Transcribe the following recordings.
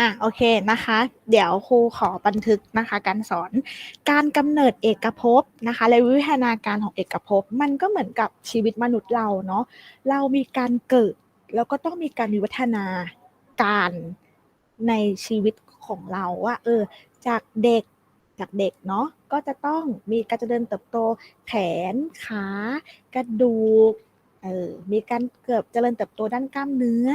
อะโอเคนะคะ เดี๋ยวครูขอบันทึกนะคะ การสอนการกำเนิดเอกภพนะคะและวิวัฒนาการของเอกภพมันก็เหมือนกับชีวิตมนุษย์เราเนาะเรามีการเกิดแล้วก็ต้องมีการวิวัฒนาการในชีวิตของเราว่าเออจากเด็กจากเด็กเนาะก็จะต้องมีการเจริญเติบโตแขนขากระดูกเออมีการเกิดเจริญเติบโตด้านกล้ามเนื้อ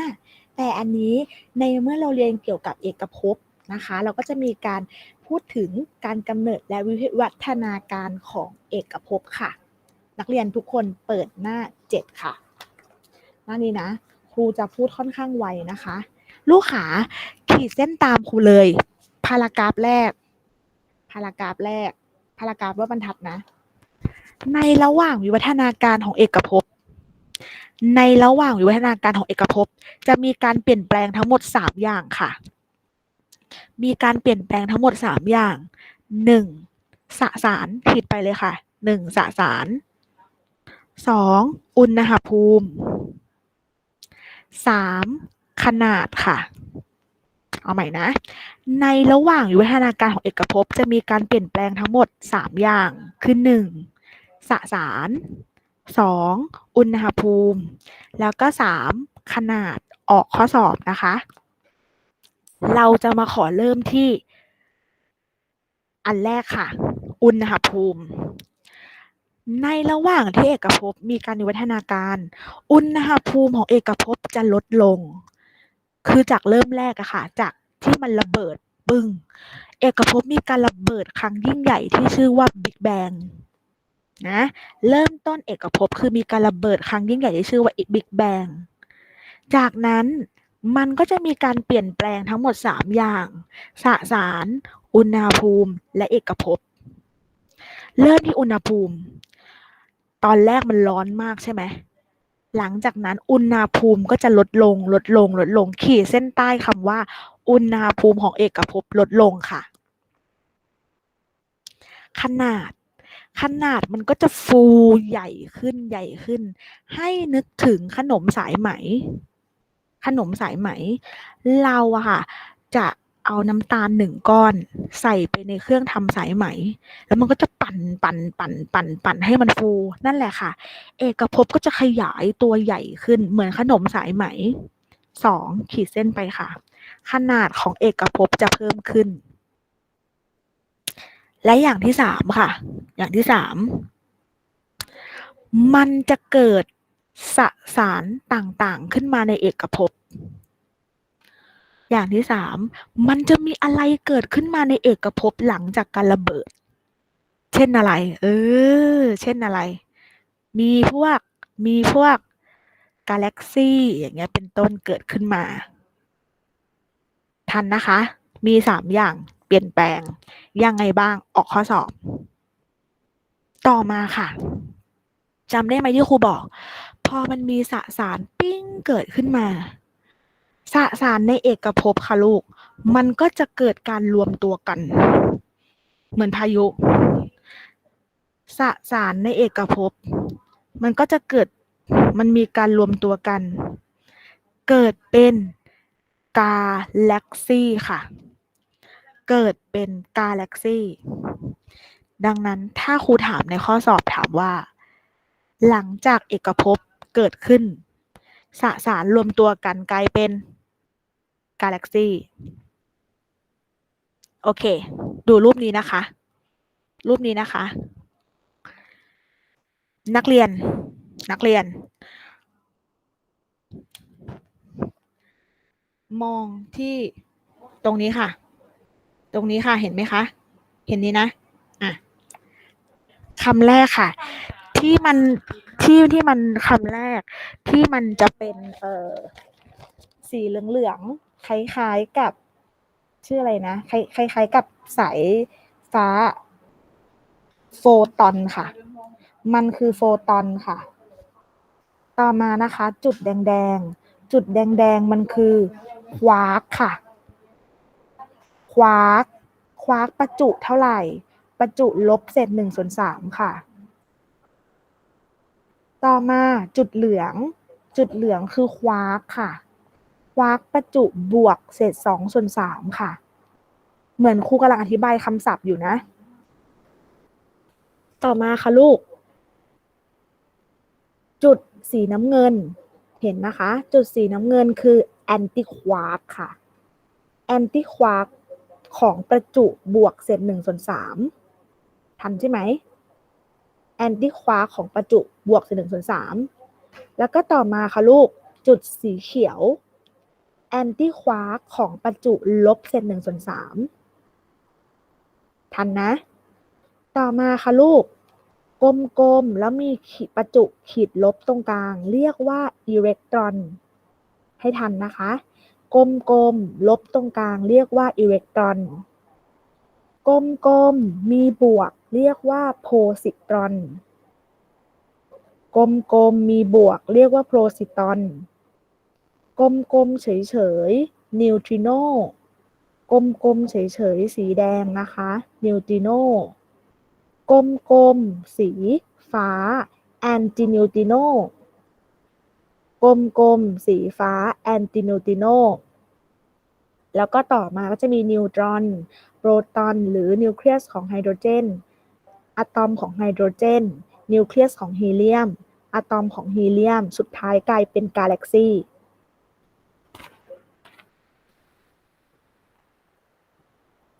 แต่อันนี้ในเมื่อเราเรียนเกี่ยวกับเอกภพนะคะ เราก็จะมีการพูดถึงการกำเนิดและวิวัฒนาการของเอกภพค่ะ นักเรียนทุกคนเปิดหน้า 7 ค่ะ หน้านี้นะ ครูจะพูดค่อนข้างไวนะคะ ลูกขาขีดเส้นตามครูเลย พารากราฟแรก พารากราฟแรก พารากราฟว่าบรรทัดนะ ในระหว่างวิวัฒนาการของเอกภพ ในระหว่างวิวัฒนาการของเอกภพ จะมีการเปลี่ยนแปลงทั้งหมด 3 อย่างค่ะ มีการเปลี่ยนแปลงทั้งหมด 3 อย่าง 1. สสารขีดไปเลยค่ะ 1. สสาร 2. อุณหภูมิ 3. ขนาดค่ะ เอาใหม่นะ ในระหว่างวิวัฒนาการของเอกภพ จะมีการเปลี่ยนแปลงทั้งหมด 3 อย่าง คือ 1. สสาร 2. อุณหภูมิ แล้วก็ 3. ขนาดออกข้อสอบนะคะ เราจะมาขอเริ่มที่ อันแรกค่ะ อุณหภูมิ ในระหว่างที่เอกภพมีการวิวัฒนาการ อุณหภูมิของเอกภพจะลดลง คือจากเริ่มแรกอะค่ะ จากที่มันระเบิดปึ้ง เอกภพมีการระเบิดครั้งยิ่งใหญ่ที่ชื่อว่าบิ๊กแบง นะเริ่มต้นเอกภพคือมีการระเบิดครั้งยิ่งใหญ่ที่ชื่อว่าบิ๊กแบงจากนั้นมันก็จะมีการเปลี่ยนแปลงทั้งหมด 3 อย่างสสาร อุณหภูมิ และเอกภพ เริ่มที่อุณหภูมิ ตอนแรกมันร้อนมากใช่ไหม หลังจากนั้นอุณหภูมิก็จะลดลง ลดลง ลดลง ขีดเส้นใต้คำว่า อุณหภูมิของเอกภพลดลงค่ะ ขนาด ขนาดมันก็จะฟูใหญ่ขึ้นใหญ่ขึ้น ให้นึกถึงขนมสายไหม ขนมสายไหม เราอะค่ะ จะเอาน้ำตาลหนึ่งก้อน ใส่ไปในเครื่องทำสายไหม แล้วมันก็จะปั่นปั่นปั่นปั่นปั่นให้มันฟูนั่นแหละค่ะ เอกภพก็จะขยายตัวใหญ่ขึ้นเหมือนขนมสายไหมสองขีดเส้นไปค่ะ ขนาดของเอกภพจะเพิ่มขึ้น และอย่างที่สามค่ะ อย่างที่สามมันจะเกิดสสารต่างๆขึ้นมาในเอกภพ อย่างที่สามมันจะมีอะไรเกิดขึ้นมาในเอกภพหลังจากการระเบิด เช่นอะไร เออ เช่นอะไร มีพวก มีพวกกาแล็กซี่อย่างเงี้ยเป็นต้นเกิดขึ้นมา ทันนะคะ มีสามอย่าง เปลี่ยนแปลงยังไงบ้างออกข้อสอบ ต่อมาค่ะจำได้ไหมที่ครูบอก พอมันมีสสารปิ้งเกิดขึ้นมา สสารในเอกภพค่ะลูก มันก็จะเกิดการรวมตัวกัน เหมือนพายุสสารในเอกภพ มันก็จะเกิดมันมีการรวมตัวกัน เกิดเป็นกาแล็กซี่ค่ะ เกิดเป็นกาแล็กซี่ ดังนั้นถ้าครูถามในข้อสอบถามว่า หลังจากเอกภพเกิดขึ้น สสารรวมตัวกันกลายเป็นกาแล็กซี่ โอเค ดูรูปนี้นะคะ รูปนี้นะคะ นักเรียน นักเรียน มองที่ตรงนี้ค่ะ ตรงนี้ค่ะ เห็นไหมคะ เห็นนี้นะ อะคำแรกค่ะ ที่มันที่ที่มันคำแรก ที่มันจะเป็นเอ่อสีเหลืองๆคล้ายๆกับ ชื่ออะไรนะคล้ายคล้ายๆกับสายฟ้า โฟตอนค่ะ มันคือโฟตอนค่ะ ต่อมานะคะ จุดแดงๆ จุดแดงๆ มันคือควาร์กค่ะ ควาร์กควาร์กประจุเท่าไหร่ ประจุลบเศษหนึ่งส่วนสามค่ะ ต่อมาจุดเหลือง จุดเหลืองคือควาร์กค่ะ ควาร์กประจุบวกเศษสองส่วนสามค่ะ เหมือนครูกำลังอธิบายคำศัพท์อยู่นะ ต่อมาค่ะลูก จุดสีน้ำเงิน เห็นนะคะ จุดสีน้ำเงินคือแอนติควาร์กค่ะแอนติควาร์ก ของประจุบวกเศษหนึ่งส่วนสามทันใช่ไหมแอนติควาของประจุบวกเศษหนึ่งส่วนสามแล้วก็ต่อมาค่ะลูกจุดสีเขียวแอนติควาของประจุลบเศษหนึ่งส่วนสามทันนะ ต่อมาค่ะลูกกลมๆแล้วมีขีดประจุขีดลบตรงกลาง เรียกว่าอิเล็กตรอน ให้ทันนะคะ กลมๆ ลบตรงกลางเรียกว่าอิเล็กตรอนกลมๆ มีบวกเรียกว่าโพซิตรอน กลมๆ มีบวกเรียกว่าโพซิตรอน กลมๆ เฉยๆ นิวทริโน กลมๆ เฉยๆ สีแดงนะคะ นิวตริโนกลมๆ สีฟ้า แอนตินิวติโนกลมๆสีฟ้าแอนตินิวติโน แล้วก็ต่อมาก็จะมีนิวตรอน โปรตอน หรือนิวเคลียสของไฮโดรเจน อะตอมของไฮโดรเจน นิวเคลียสของฮีเลียม อะตอมของฮีเลียม สุดท้ายกลายเป็นกาแล็กซี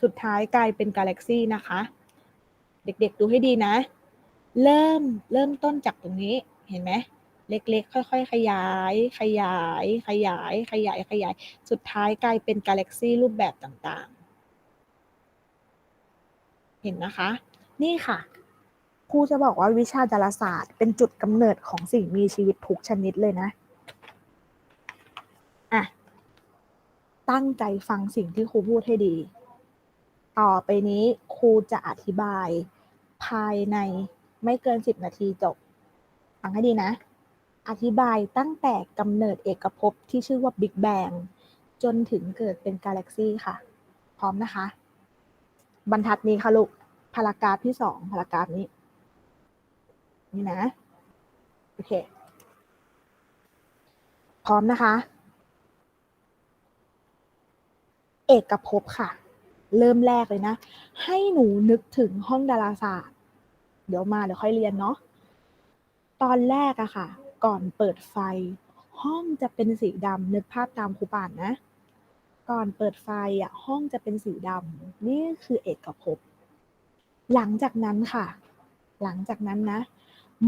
สุดท้ายกลายเป็นกาแล็กซีนะคะ เด็กๆดูให้ดีนะ เริ่มเริ่มต้นจากตรงนี้ เห็นไหม เล็กๆ ค่อยๆ ขยาย ขยาย ขยาย ขยาย ขยาย สุดท้ายกลายเป็นกาแล็กซีรูปแบบต่างๆ เห็นนะคะ นี่ค่ะ ครูจะบอกว่าวิชาดาราศาสตร์ เป็นจุดกำเนิดของสิ่งมีชีวิตทุกชนิดเลยนะ อะ ตั้งใจฟังสิ่งที่ครูพูดให้ดี ต่อไปนี้ครูจะอธิบายภายในไม่เกิน 10 นาทีจบ ฟังให้ดีนะ อธิบายตั้งแต่กำเนิดเอกภพที่ชื่อว่า Big Bang จนถึงเกิดเป็นกาแล็กซีค่ะ พร้อมนะคะ บรรทัดนี้ค่ะลูกพารากราฟที่สองพารากราฟนี้ นี่นะ โอเค พร้อมนะคะ เอกภพค่ะ เริ่มแรกเลยนะ ให้หนูนึกถึงห้องดาราศาสตร์ เดี๋ยวมาเดี๋ยวค่อยเรียนเนาะตอนแรกอะค่ะ ก่อนเปิดไฟ ห้องจะเป็นสีดำนึกภาพตามครูป่านนะ ก่อนเปิดไฟอะห้องจะเป็นสีดำนี่คือเอกภพหลังจากนั้นค่ะ หลังจากนั้นนะ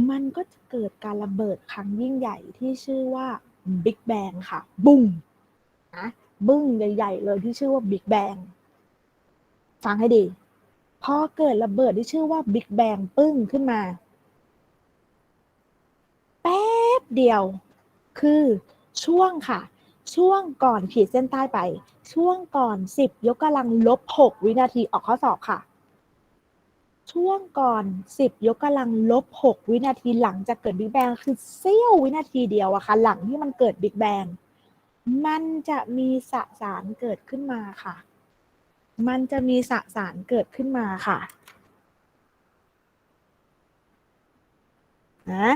มันก็จะเกิดการระเบิดครั้งยิ่งใหญ่ที่ชื่อว่า Big Bang ค่ะ บุ้งนะบึ้งใหญ่ๆเลยที่ชื่อว่า Big Bang ฟังให้ดีพอเกิดระเบิดที่ชื่อว่า Big Bang ปึ้งขึ้นมา แป๊บ เดียว คือช่วงค่ะ ช่วงก่อนขีดเส้นใต้ไป ช่วงก่อน 10 ยกกำลังลบ 6 วินาทีออกข้อสอบค่ะ ช่วงก่อน 10 ยกกำลังลบ 6 วินาทีหลังจากเกิด Big Bang คือเสี้ยววินาทีเดียวอะค่ะ หลังที่มันเกิด Big Bang มันจะมีสสารเกิดขึ้นมาค่ะ มันจะมีสสารเกิดขึ้นมาค่ะนะ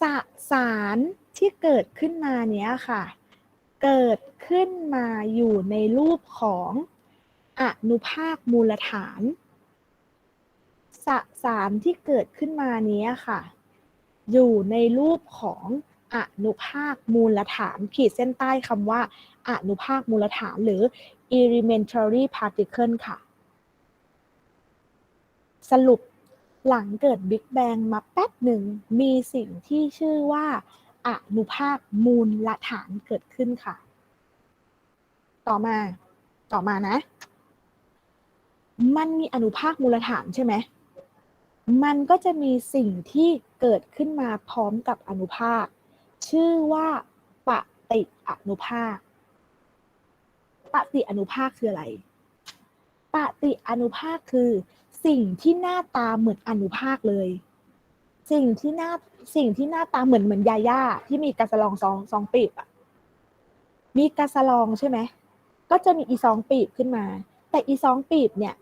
สสารที่เกิดขึ้นมาเนี้ยค่ะ เกิดขึ้นมาอยู่ในรูปของอนุภาคมูลฐาน สสารที่เกิดขึ้นมาเนี้ยค่ะ อยู่ในรูปของอนุภาคมูลฐาน ขีดเส้นใต้คำว่าอนุภาคมูลฐานหรือ elementary particle ค่ะ สรุป หลังเกิด Big Bang มาแป๊บหนึ่งมีสิ่งที่ชื่อว่าอนุภาคมูลฐานเกิดขึ้นค่ะ ต่อมาต่อมานะ มันมีอนุภาคมูลฐานใช่ไหมมันก็จะมีสิ่งที่เกิดขึ้นมาพร้อมกับอนุภาค ชื่อว่าปฏิอนุภาคปฏิอนุภาคคืออะไรปฏิอนุภาคคือ สิ่งที่หน้าตาเหมือนอนุภาคเลย สิ่งที่หน้าสิ่งที่หน้าตาเหมือนเหมือนยาย่าที่มีกระสลองซองซองปีบอะมีกระสลองใช่ไหมก็จะมีอีซองปีบขึ้นมา แต่อีซองปีบเนี่ย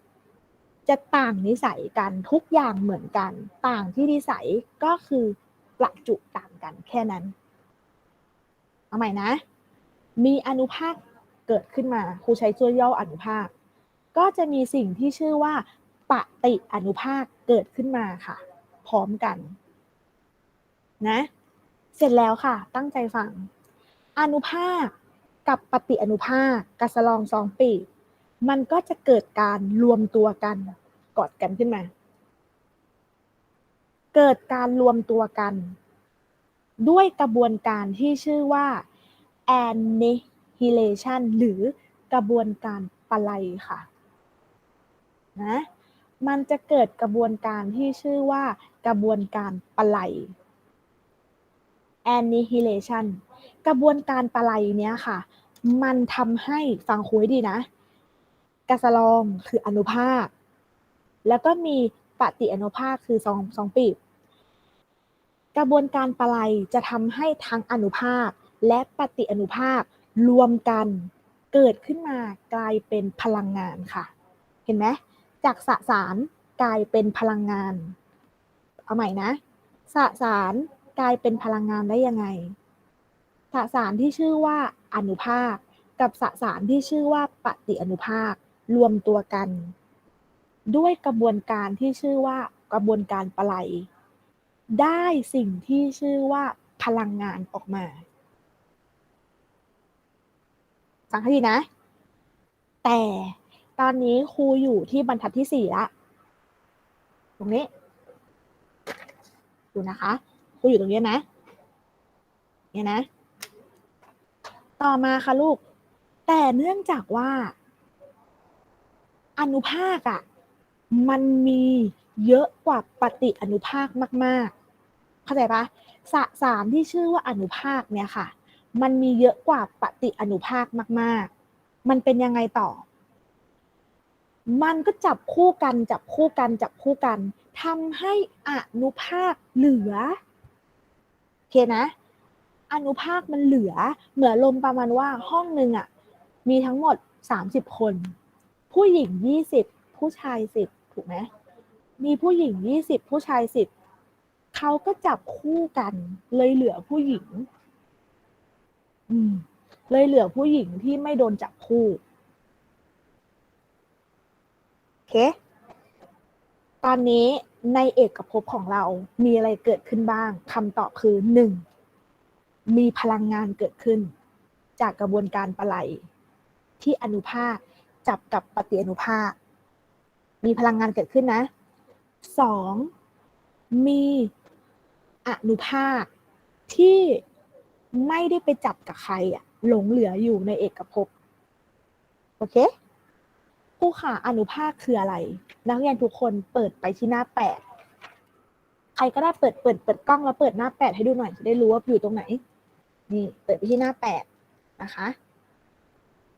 จะต่างนิสัยกันทุกอย่างเหมือนกัน ต่างที่นิสัยก็คือประจุต่างกันแค่นั้นเอาใหม่นะ มีอนุภาคเกิดขึ้นมาครูใช้ตัวย่ออนุภาค ก็จะมีสิ่งที่ชื่อว่า ปฏิอนุภาคเกิดขึ้นมาค่ะ พร้อมกันนะ เสร็จแล้วค่ะ ตั้งใจฟัง อนุภาคกับปฏิอนุภาคกัสลองสองปีกมันก็จะเกิดการรวมตัวกันกอดกันขึ้นมา เกิดการรวมตัวกัน ด้วยกระบวนการที่ชื่อว่า annihilation หรือกระบวนการปะไลค่ะ นะ มันจะเกิดกระบวนการที่ชื่อว่ากระบวนการปะไล annihilation กระบวนการปะไลเนี้ยค่ะ มันทำให้ฟังคุยดีนะกัสลองคืออนุภาค แล้วก็มีปฏิอนุภาคคือสองสองปีบกระบวนการปะไลจะทำให้ทั้งอนุภาคและปฏิอนุภาครวมกันเกิดขึ้นมากลายเป็นพลังงานค่ะ เห็นไหม จากสสารกลายเป็นพลังงาน เอาใหม่นะ สสารกลายเป็นพลังงานได้ยังไง สสารที่ชื่อว่าอนุภาค กับสสารที่ชื่อว่าปฏิอนุภาครวมตัวกัน ด้วยกระบวนการที่ชื่อว่ากระบวนการปะไลได้สิ่งที่ชื่อว่าพลังงานออกมาฟังให้ดีนะ แต่ ตอนนี้ครูอยู่ที่บรรทัดที่สี่ละตรงนี้ ดูนะคะครูอยู่ตรงนี้นะเนี่ยนะ ต่อมาค่ะลูก แต่เนื่องจากว่า อนุภาคอะ่ะมันมีเยอะกว่าปฏิอนุภาคมาก ๆ เข้าใจปะสสารที่ชื่อว่าอนุภาคเนี่ยค่ะ มันมีเยอะกว่าปฏิอนุภาคมาก ๆ มันเป็นยังไงต่อ มันก็จับคู่กันจับคู่กันจับคู่กันทำให้อนุภาคเหลือโอเคนะ อนุภาคมันเหลือ เหมือนลมประมาณว่าห้องหนึ่งอะมีทั้งหมด30คน ผู้หญิง20ผู้ชาย10ถูกไหมมีผู้หญิง20ผู้ชาย10เขาก็จับคู่กัน เลยเหลือผู้หญิง อืม เลยเหลือผู้หญิงที่ไม่โดนจับคู่ โอ เค ตอนนี้ในเอกภพของเรา มีอะไรเกิดขึ้นบ้างคำตอบคือหนึ่งมีพลังงานเกิดขึ้น จากกระบวนการปะไลที่อนุภาคจับกับปฏิอนุภาค มีพลังงานเกิดขึ้นนะสองมีอนุภาคที่ไม่ได้ไปจับกับใครอะหลงเหลืออยู่ในเอกภพโอเค ผู้ขาอนุภาคคืออะไร นักเรียนทุกคนเปิดไปที่หน้าแปดใครก็ได้เปิดเปิดเปิดกล้องแล้วเปิดหน้าแปดให้ดูหน่อยจะได้รู้ว่าอยู่ตรงไหน นี่เปิดไปที่หน้าแปดนะคะ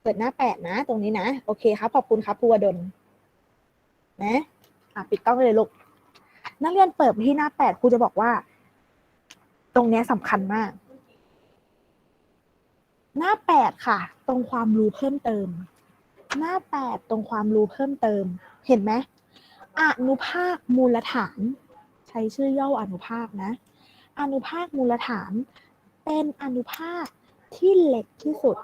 เปิดหน้าแปดนะ ตรงนี้นะโอเคครับขอบคุณครับภูวดลนะอะปิดกล้องเลยลูกนักเรียนเปิดไปที่หน้าแปดครูจะบอกว่า ตรงนี้สำคัญมาก หน้าแปดค่ะ ตรงความรู้เพิ่มเติม หน้าแปดตรงความรู้เพิ่มเติม เห็นไหมอนุภาคมูลฐาน ใช้ชื่อย่ออนุภาคนะ อนุภาคมูลฐาน เป็นอนุภาคที่เล็กที่สุด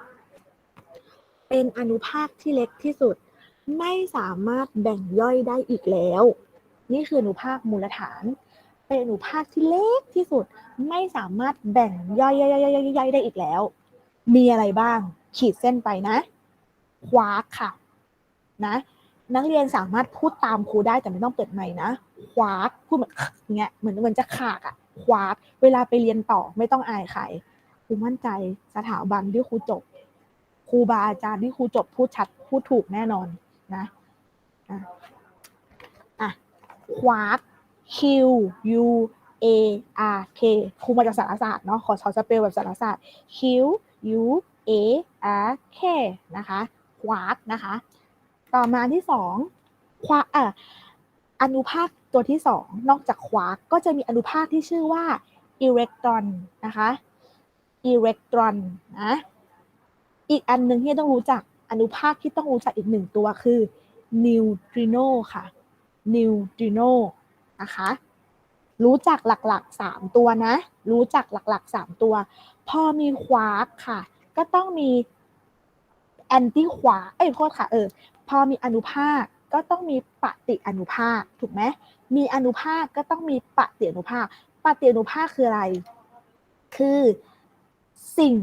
เป็นอนุภาคที่เล็กที่สุด ไม่สามารถแบ่งย่อยได้อีกแล้ว นี่คืออนุภาคมูลฐาน เป็นอนุภาคที่เล็กที่สุด ไม่สามารถแบ่งย่อยย่อยย่อยย่อยได้อีกแล้ว มีอะไรบ้าง ขีดเส้นไปนะ ควากค่ะนะนักเรียนสามารถพูดตามครูได้แต่ไม่ต้องเปิดไมค์นะควากพูดเหมือนเงี้ยเหมือนเหมือนจะขากอะควากเวลาไปเรียนต่อไม่ต้องอายใครครูมั่นใจสถาบันที่ครูจบครูบาอาจารย์ที่ครูจบพูดชัดพูดถูกแน่นอนนะอะควาร์ก Q U A R K ครูมาจากสารศาสตร์เนาะขอชอสเปลแบบสารศาสตร์ Q U A R K นะคะ ควาร์กนะคะ ต่อมาที่สองควาอะอนุภาคตัวที่สองนอกจากควาร์กก็จะมีอนุภาคที่ชื่อว่าอิเล็กตรอนนะคะอิเล็กตรอนนะอีกอันหนึ่งที่ต้องรู้จักอนุภาคที่ต้องรู้จักอีกหนึ่งตัวคือนิวตริโนค่ะนิวตริโนนะคะรู้จักหลักๆสามตัวนะ รู้จักหลักๆสามตัว พอมีควาร์กค่ะ ก็ต้องมี แอนตี้ควาร์เอ้ยโทษค่ะเออ พอมีอนุภาคก็ต้องมีปฏิอนุภาคถูกไหมมีอนุภาคก็ต้องมีปฏิอนุภาคปฏิอนุภาคคืออะไร คือสิ่ง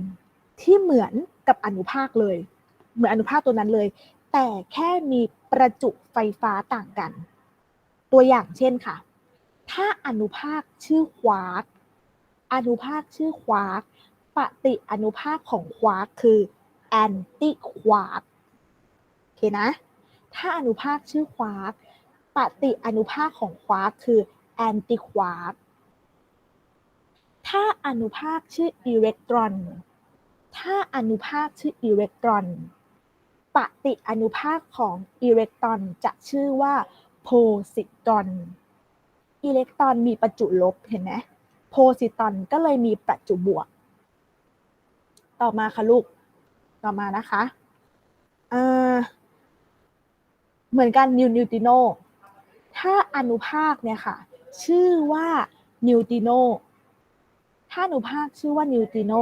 ที่เหมือนกับอนุภาคเลย เหมือนอนุภาคตัวนั้นเลย แต่แค่มีประจุไฟฟ้าต่างกัน ตัวอย่างเช่นค่ะ ถ้าอนุภาคชื่อควาร์กอนุภาคชื่อควาร์กปฏิอนุภาคของควาร์กคือ แอนติควาร์กโอเคนะ ถ้าอนุภาคชื่อควาร์กปฏิอนุภาคของควาร์กคือแอนติควาร์กถ้าอนุภาคชื่ออิเล็กตรอน ถ้าอนุภาคชื่ออิเล็กตรอน ปฏิอนุภาคของอิเล็กตรอนจะชื่อว่าโพซิตรอน อิเล็กตรอนมีประจุลบเห็นไหมโพซิตรอนก็เลยมีประจุบวก ต่อมาค่ะลูก ต่อมานะคะเออเหมือนกันนิวนิวติโนถ้าอนุภาคเนี่ยค่ะ ชื่อว่านิวติโนถ้าอนุภาคชื่อว่านิวติโน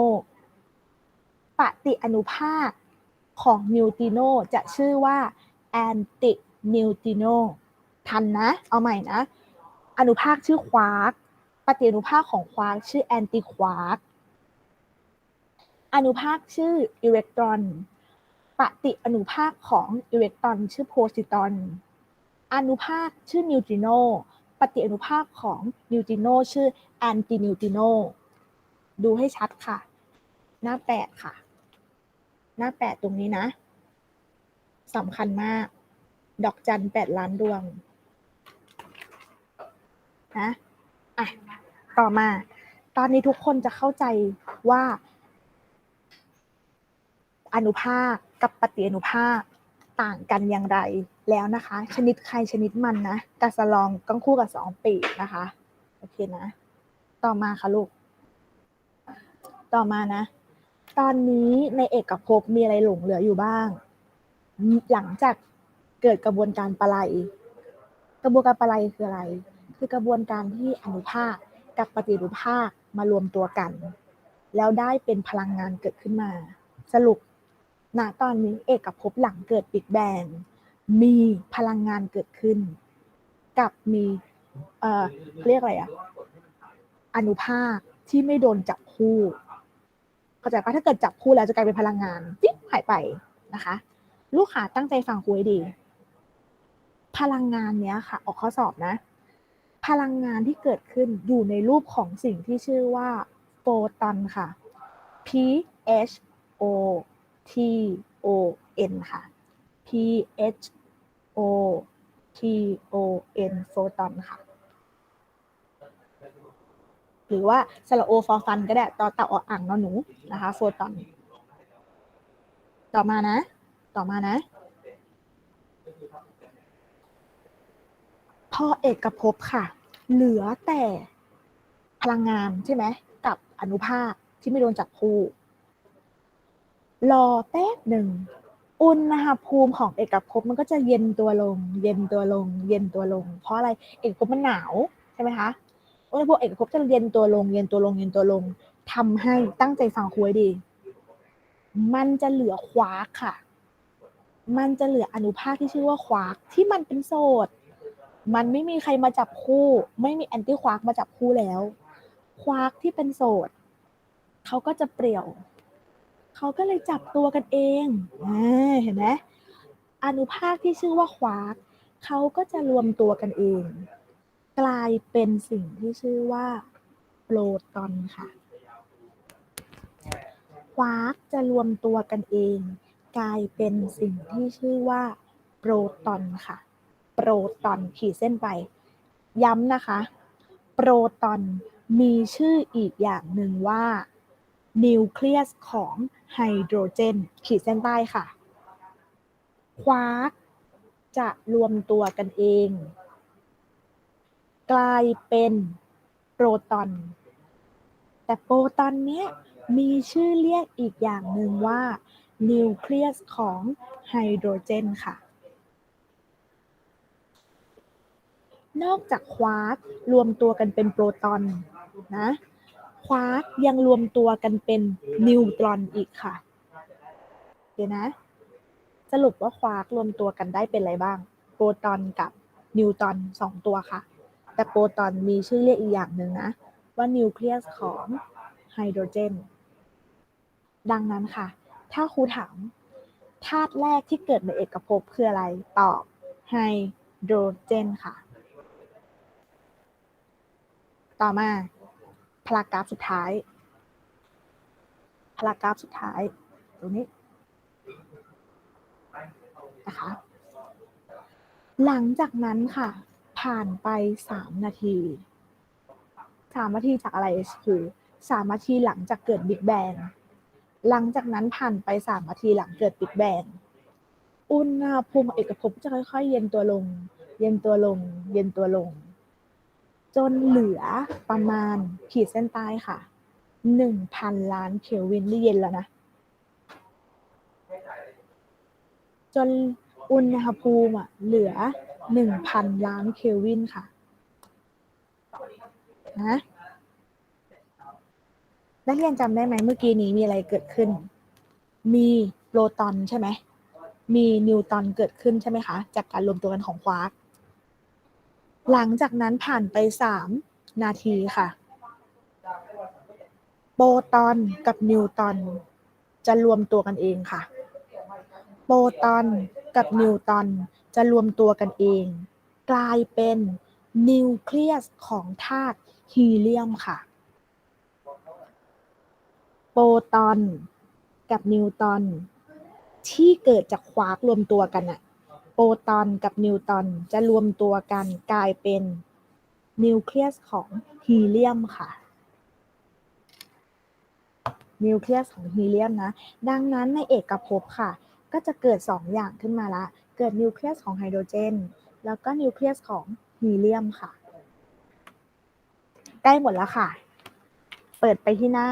ปฏิอนุภาคของนิวติโนจะชื่อว่าแอนตินิวติโนทันนะ เอาใหม่นะ อนุภาคชื่อควาร์กปฏิอนุภาคของควาร์กชื่อแอนติควาร์ก อนุภาคชื่ออิเล็กตรอน ปฏิอนุภาคของอิเล็กตรอน ชื่อโพซิตรอน อนุภาคชื่อนิวตริโน ปฏิอนุภาคของนิวตริโนชื่อแอนตินิวตริโน ดูให้ชัดค่ะ หน้าแปดค่ะ หน้าแปดตรงนี้นะสำคัญมาก ดอกจันแปดล้านดวงนะอะ ต่อมา ตอนนี้ทุกคนจะเข้าใจว่า อนุภาคกับปฏิอนุภาคต่างกันอย่างไรแล้วนะคะ ชนิดใครชนิดมันนะกาสลองต้องคู่กับสองปีกนะคะโอเคนะ ต่อมาค่ะลูก ต่อมานะ ตอนนี้ในเอกภพมีอะไรหลงเหลืออยู่บ้าง หลังจากเกิดกระบวนการปลายกระบวนการปลายคืออะไร คือกระบวนการที่อนุภาคกับปฏิอนุภาคมารวมตัวกัน แล้วได้เป็นพลังงานเกิดขึ้นมา สรุป ณตอนนี้เอกภพหลังเกิดบิ๊กแบงมีพลังงานเกิดขึ้น กับมีเอ่อเรียกอะไรอะอนุภาคที่ไม่โดนจับคู่เข้าใจปะถ้าเกิดจับคู่แล้วจะกลายเป็นพลังงานจิ๊บหายไปนะคะ ลูกค้าตั้งใจฟังคุยดี พลังงานเนี้ยค่ะ ออกข้อสอบนะ พลังงานที่เกิดขึ้นอยู่ในรูปของสิ่งที่ชื่อว่าโฟตอนค่ะ P H O T O N ค่ะ P H O T O N โฟตอนค่ะ หรือว่าสระโอฟอฟันก็ได้ต่อเต่าอ่างนอหนูนะคะโฟตอน ต่อมานะ ต่อมานะพอเอกภพค่ะ เหลือแต่พลังงานใช่ไหมกับอนุภาคที่ไม่โดนจับคู่ รอแป๊บหนึ่งอุณหภูมิของเอกภพมันก็จะเย็นตัวลง เย็นตัวลง เย็นตัวลง เพราะอะไรเอกภพมันหนาวใช่ไหมคะอุณหภูมิเอกภพจะเย็นตัวลง เย็นตัวลง เย็นตัวลงทำให้ตั้งใจฟังคุยดี มันจะเหลือควาร์กค่ะ มันจะเหลืออนุภาคที่ชื่อว่าควาร์กที่มันเป็นโสดมันไม่มีใครมาจับคู่ ไม่มีแอนตี้ควาร์กมาจับคู่แล้วควาร์กที่เป็นโสดเขาก็จะเปรี่ยว เขาก็เลยจับตัวกันเองเห็นไหมอนุภาคที่ชื่อว่าควาร์กเขาก็จะรวมตัวกันเอง กลายเป็นสิ่งที่ชื่อว่าโปรตอนค่ะ ควาร์กจะรวมตัวกันเอง กลายเป็นสิ่งที่ชื่อว่าโปรตอนค่ะ โปรตอนขีดเส้นไป ย้ำนะคะ โปรตอนมีชื่ออีกอย่างหนึ่งว่า นิวเคลียสของไฮโดรเจน ขีดเส้นใต้ค่ะ ควาร์กจะรวมตัวกันเอง กลายเป็นโปรตอน แต่โปรตอนเนี้ยมีชื่อเรียกอีกอย่างหนึ่งว่า นิวเคลียสของไฮโดรเจนค่ะ นอกจากควาร์กรวมตัวกันเป็นโปรตอนนะ ควาร์กยังรวมตัวกันเป็นนิวตรอนอีกค่ะ เดี๋ยวนะ สรุปว่าควาร์กรวมตัวกันได้เป็นอะไรบ้าง โปรตอนกับนิวตรอนสองตัวค่ะ แต่โปรตอนมีชื่อเรียกอีกอย่างหนึ่งนะ ว่านิวเคลียสของไฮโดรเจน ดังนั้นค่ะ ถ้าครูถามธาตุแรกที่เกิดในเอกภพคืออะไร ตอบไฮโดรเจนค่ะ ต่อมา พารากราฟสุดท้ายพารากราฟสุดท้ายตรงนี้นะคะ หลังจากนั้นค่ะ ผ่านไปสามนาทีสามนาทีจากอะไรคือสามนาทีหลังจากเกิดบิ๊กแบงหลังจากนั้นผ่านไปสามนาทีหลังเกิดบิ๊กแบงอุณหภูมิเอกภพจะค่อยๆ เย็นตัวลง เย็นตัวลง เย็นตัวลง จนเหลือประมาณขีดเส้นใต้ค่ะหนึ่งพันล้านเคลวินนี่เย็นแล้วนะ จนอุณหภูมิอะเหลือหนึ่งพันล้านเคลวินค่ะนะนักเรียนจำได้ไหมเมื่อกี้นี้มีอะไรเกิดขึ้น มีโปรตอนใช่ไหม มีนิวตอนเกิดขึ้นใช่ไหมคะ จากการรวมตัวกันของควาร์ก หลังจากนั้นผ่านไปสามนาทีค่ะ โปรตอนกับนิวตอนจะรวมตัวกันเองค่ะ โปรตอนกับนิวตอนจะรวมตัวกันเอง กลายเป็นนิวเคลียสของธาตุฮีเลียมค่ะ โปรตอนกับนิวตอนที่เกิดจากควาร์กรวมตัวกันอะ โปรตอนกับนิวตอนจะรวมตัวกันกลายเป็นนิวเคลียสของฮีเลียมค่ะนิวเคลียสของฮีเลียมนะ ดังนั้นในเอกภพค่ะ ก็จะเกิด 2 อย่างขึ้นมาละ เกิดนิวเคลียสของไฮโดรเจน แล้วก็นิวเคลียสของฮีเลียมค่ะ ใกล้หมดแล้วค่ะ เปิดไปที่หน้า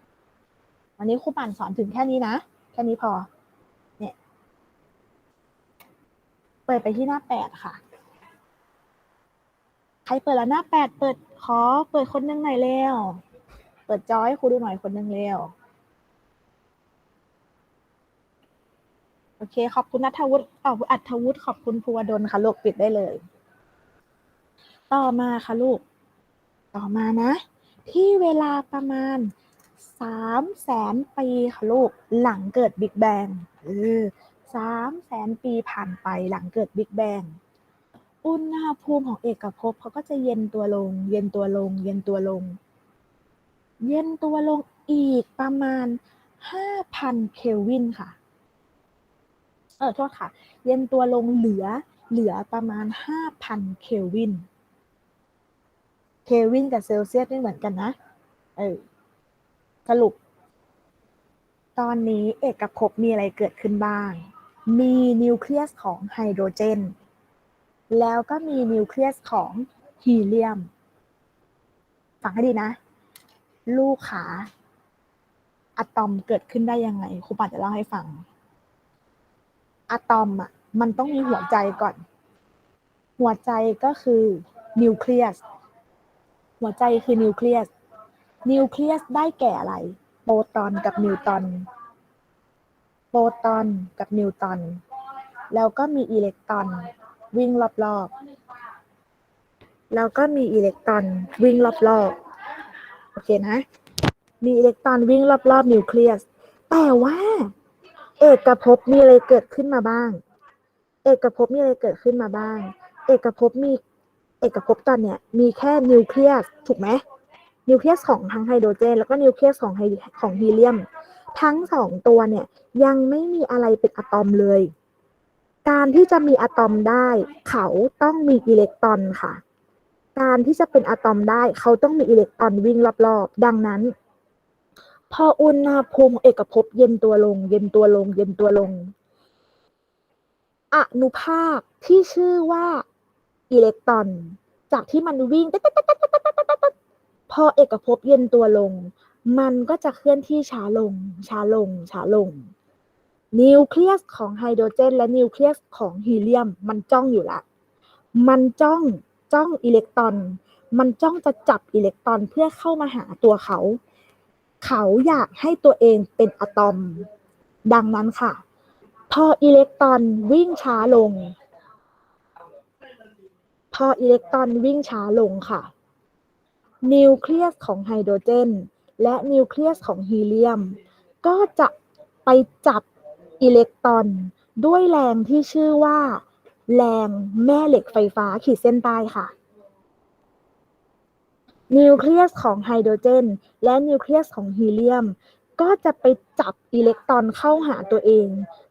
8 วันนี้ครูปั่นสอนถึงแค่นี้นะ แค่นี้พอ เนี่ย เปิดไปที่หน้า8ค่ะ ใครเปิดแล้วหน้า8เปิดขอเปิดคนหนึงหน่อยเร็ว เปิดจอให้ครูดูหน่อยคนหนึงเร็ว โอเค ขอบคุณนัทวุฒิเอ่ออัธวุฒิขอบคุณภูวดลค่ะลูกปิดได้เลย ต่อมาค่ะลูก ต่อมานะ ที่เวลาประมาณสามแสนปีค่ะลูก หลังเกิดบิ๊กแบงเออ สามแสนปีผ่านไปหลังเกิดบิ๊กแบงอุณหภูมิของเอกภพเขาก็จะเย็นตัวลง เย็นตัวลง เย็นตัวลง เย็นตัวลงอีกประมาณห้าพันเคลวินค่ะ เออโทษค่ะ เย็นตัวลงเหลือเหลือประมาณ5,000เคลวิน เคลวินกับเซลเซียสไม่เหมือนกันนะ เออ สรุป ตอนนี้เอกภพมีอะไรเกิดขึ้นบ้าง มีนิวเคลียสของไฮโดรเจน แล้วก็มีนิวเคลียสของฮีเลียม ฟังให้ดีนะ ลูกขาอะตอมเกิดขึ้นได้ยังไงครูปัดจะเล่าให้ฟังอะตอมอะมันต้องมีหัวใจก่อน หัวใจก็คือนิวเคลียส หัวใจคือนิวเคลียส นิวเคลียสได้แก่อะไร โปรตอนกับนิวตอน โปรตอนกับนิวตอน แล้วก็มีอิเล็กตรอน วิ่งรอบๆ แล้วก็มีอิเล็กตรอนวิ่งรอบๆ โอเคนะ มีอิเล็กตรอนวิ่งรอบๆ นิวเคลียส แต่ว่า เอกภพมีอะไรเกิดขึ้นมาบ้าง เอกภพมีอะไรเกิดขึ้นมาบ้าง เอกภพมี เอกภพตอนเนี้ยมีแค่นิวเคลียสถูกไหมนิวเคลียสของทั้งไฮโดรเจน แล้วก็นิวเคลียสของไฮของฮีเลียม ทั้งสองตัวเนี่ยยังไม่มีอะไรเป็นอะตอมเลย การที่จะมีอะตอมได้ เขาต้องมีอิเล็กตรอนค่ะ การที่จะเป็นอะตอมได้เขาต้องมีอิเล็กตรอนวิ่งรอบๆ ดังนั้น พออุณหภูมิเอกภพเย็นตัวลง เย็นตัวลง เย็นตัวลง อนุภาคที่ชื่อว่าอิเล็กตรอน จากที่มันวิ่งพอเอกภพเย็นตัวลง มันก็จะเคลื่อนที่ช้าลง ช้าลง ช้าลง นิวเคลียสของไฮโดรเจน และนิวเคลียสของฮีเลียม มันจ้องอยู่ละ มันจ้องจ้องอิเล็กตรอน มันจ้องจะจับอิเล็กตรอนเพื่อเข้ามาหาตัวเขา เขาอยากให้ตัวเองเป็นอะตอม ดังนั้นค่ะ พออิเล็กตรอนวิ่งช้าลง พออิเล็กตรอนวิ่งช้าลงค่ะ นิวเคลียสของไฮโดรเจน และนิวเคลียสของฮีเลียม ก็จะไปจับอิเล็กตรอน ด้วยแรงที่ชื่อว่า แรงแม่เหล็กไฟฟ้าขีดเส้นใต้ค่ะ นิวเคลียสของไฮโดรเจน และนิวเคลียสของฮีเลียม ก็จะไปจับอิเล็กตรอนเข้าหาตัวเอง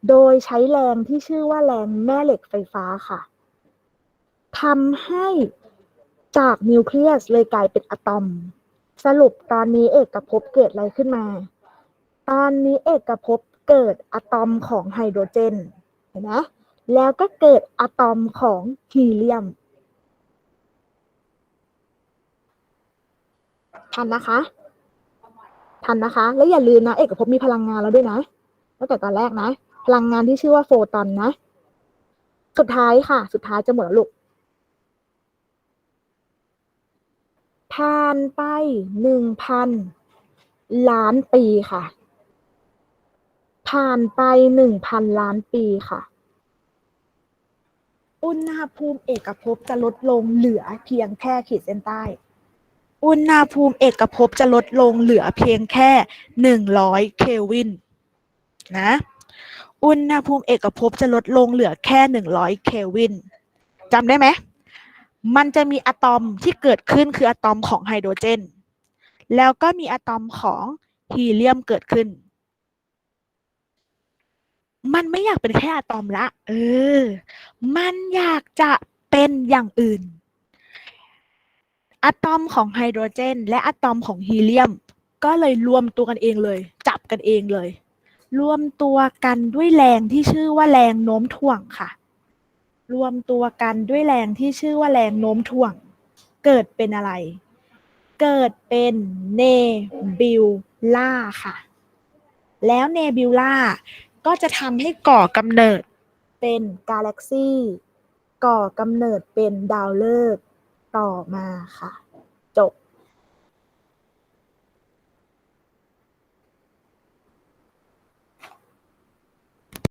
โดยใช้แรงที่ชื่อว่าแรงแม่เหล็กไฟฟ้าค่ะทำให้จากนิวเคลียสเลยกลายเป็นอะตอม สรุปตอนนี้เอกภพเกิดอะไรขึ้นมา ตอนนี้เอกภพเกิดอะตอมของไฮโดรเจนเห็นไหมแล้วก็เกิดอะตอมของฮีเลียมทันนะคะ ทันนะคะ แล้วอย่าลืมนะ เอกภพมีพลังงานแล้วด้วยนะตั้งแต่ตอนแรกนะ พลังงานที่ชื่อว่าโฟตอนนะ สุดท้ายค่ะ สุดท้ายจะหมดแล้วลูก ผ่านไปหนึ่งพันล้านปีค่ะ ผ่านไปหนึ่งพันล้านปีค่ะ อุณหภูมิเอกภพจะลดลงเหลือเพียงแค่ขีดเส้นใต้ อุณหภูมิเอกภพจะลดลงเหลือเพียงแค่หนึ่งร้อยเคลวินนะ อุณหภูมิเอกภพจะลดลงเหลือแค่หนึ่งร้อยเคลวินจำได้ไหม มันจะมีอะตอมที่เกิดขึ้นคืออะตอมของไฮโดรเจน แล้วก็มีอะตอมของฮีเลียมเกิดขึ้น มันไม่อยากเป็นแค่อะตอมละ เออ มันอยากจะเป็นอย่างอื่น อะตอมของไฮโดรเจน และอะตอมของฮีเลียม ก็เลยรวมตัวกันเองเลย จับกันเองเลย รวมตัวกันด้วยแรงที่ชื่อว่าแรงโน้มถ่วงค่ะ รวมตัวกันด้วยแรงที่ชื่อว่าแรงโน้มถ่วง เกิดเป็นอะไร เกิดเป็นเนบิวล่าค่ะ แล้วเนบิวล่าก็จะทำให้ก่อกำเนิดเป็นกาแล็กซี่ก่อกำเนิดเป็นดาวฤกษ์ต่อมาค่ะ